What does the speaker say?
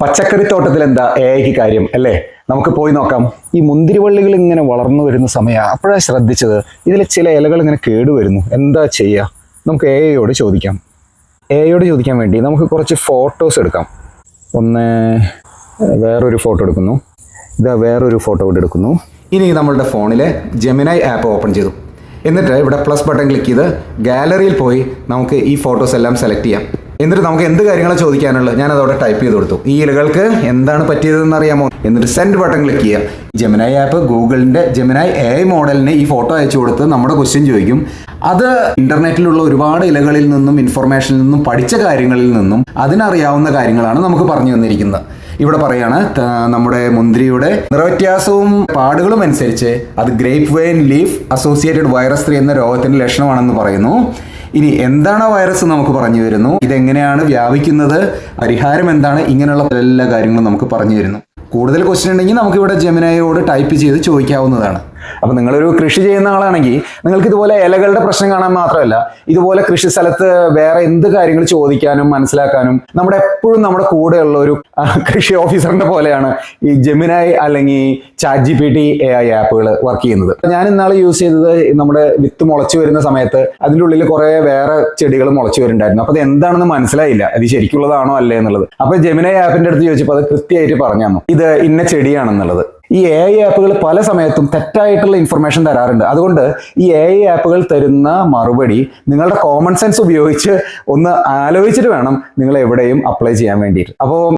പച്ചക്കറിത്തോട്ടത്തിൽ എന്താ എക്ക് കാര്യം അല്ലേ? നമുക്ക് പോയി നോക്കാം. ഈ മുന്തിരിവള്ളികൾ ഇങ്ങനെ വളർന്നു വരുന്ന സമയമാണ് അപ്പോഴാണ് ശ്രദ്ധിച്ചത്. ഇതിലെ ചില ഇലകൾ ഇങ്ങനെ കേടുവരുന്നു എന്താ ചെയ്യുക നമുക്ക് എയോട് ചോദിക്കാം. എയോട് ചോദിക്കാൻ വേണ്ടി നമുക്ക് കുറച്ച് ഫോട്ടോസ് എടുക്കാം. ഒന്ന് വേറൊരു ഫോട്ടോ എടുക്കുന്നു. ഇതാ വേറൊരു ഫോട്ടോ കൂടി എടുക്കുന്നു. ഇനി നമ്മളുടെ ഫോണിലെ ജെമിനായി ആപ്പ് ഓപ്പൺ ചെയ്തു. എന്നിട്ട് ഇവിടെ പ്ലസ് ബട്ടൺ ക്ലിക്ക് ചെയ്ത് ഗാലറിയിൽ പോയി നമുക്ക് ഈ ഫോട്ടോസ് എല്ലാം സെലക്ട് ചെയ്യാം. എന്നിട്ട് നമുക്ക് എന്ത് കാര്യങ്ങളാണ് ചോദിക്കാനുള്ളത്? ഞാൻ അതവിടെ ടൈപ്പ് ചെയ്ത് കൊടുത്തു. ഈ ഇലകൾക്ക് എന്താണ് പറ്റിയതെന്ന് അറിയാമോ എന്നിട്ട് സെൻഡ് ബട്ടൺ ക്ലിക്ക് ചെയ്യാം ജെമിനായി ആപ്പ് ഗൂഗിളിന്റെ ജെമിനായി എ ഐ മോഡലിന് ഈ ഫോട്ടോ അയച്ചു കൊടുത്ത് നമ്മുടെ ക്വസ്റ്റ്യൻ ചോദിക്കും. അത് ഇന്റർനെറ്റിലുള്ള ഒരുപാട് ഇലകളിൽ നിന്നും ഇൻഫർമേഷനിൽ നിന്നും പഠിച്ച കാര്യങ്ങളിൽ നിന്നും അതിനറിയാവുന്ന കാര്യങ്ങളാണ് നമുക്ക് പറഞ്ഞു തന്നിരിക്കുന്നത്. ഇവിടെ പറയാണ് നമ്മുടെ മുന്തിരിയുടെ നിറവ്യത്യാസവും പാടുകളും അനുസരിച്ച് അത് grape vine leaf associated virus three എന്ന രോഗത്തിന്റെ ലക്ഷണമാണെന്ന് പറയുന്നു. ഇനി എന്താണ് വൈറസ് നമുക്ക് പറഞ്ഞു തരുന്നു ഇതെങ്ങനെയാണ് വ്യാപിക്കുന്നത്? പരിഹാരം എന്താണ്? ഇങ്ങനെയുള്ള എല്ലാ കാര്യങ്ങളും നമുക്ക് പറഞ്ഞു തരുന്നു. കൂടുതൽ ക്വസ്റ്റ്യൻ ഉണ്ടെങ്കിൽ നമുക്കിവിടെ ജെമിനായോട് ടൈപ്പ് ചെയ്ത് ചോദിക്കാവുന്നതാണ്. അപ്പൊ നിങ്ങളൊരു കൃഷി ചെയ്യുന്ന ആളാണെങ്കിൽ നിങ്ങൾക്ക് ഇതുപോലെ ഇലകളുടെ പ്രശ്നം കാണാൻ മാത്രമല്ല ഇതുപോലെ കൃഷി സ്ഥലത്ത് വേറെ എന്ത് കാര്യങ്ങൾ ചോദിക്കാനും മനസ്സിലാക്കാനും നമ്മുടെ എപ്പോഴും നമ്മുടെ കൂടെയുള്ള ഒരു കൃഷി ഓഫീസറിന്റെ പോലെയാണ് ഈ ജെമിനായി അല്ലെങ്കിൽ chat G P T A I ആപ്പുകൾ വർക്ക് ചെയ്യുന്നത്. ഞാൻ ഇന്നാൾ യൂസ് ചെയ്തത് നമ്മുടെ വിത്ത് മുളച്ചു വരുന്ന സമയത്ത് അതിന്റെ ഉള്ളിൽ കുറെ വേറെ ചെടികൾ മുളച്ചു വരുന്നുണ്ടായിരുന്നു. അപ്പൊ അത് എന്താണെന്ന് മനസ്സിലായില്ല. അത് ശരിക്കുള്ളതാണോ അല്ലേ എന്നുള്ളത്. അപ്പൊ ജെമിനായി ആപ്പിന്റെ അടുത്ത് ചോദിച്ചപ്പോൾ അത് കൃത്യമായിട്ട് പറഞ്ഞു തന്നു ഇത് ഇന്ന ചെടിയാണെന്നുള്ളത്. ഈ എ ഐ ആപ്പുകൾ പല സമയത്തും തെറ്റായിട്ടുള്ള ഇൻഫർമേഷൻ തരാറുണ്ട്. അതുകൊണ്ട് ഈ എ ഐ ആപ്പുകൾ തരുന്ന മറുപടി നിങ്ങളുടെ കോമൺ സെൻസ് ഉപയോഗിച്ച് ഒന്ന് ആലോചിച്ചിട്ട് വേണം നിങ്ങൾ എവിടെയും അപ്ലൈ ചെയ്യാൻ വേണ്ടിയിട്ട്. അപ്പോൾ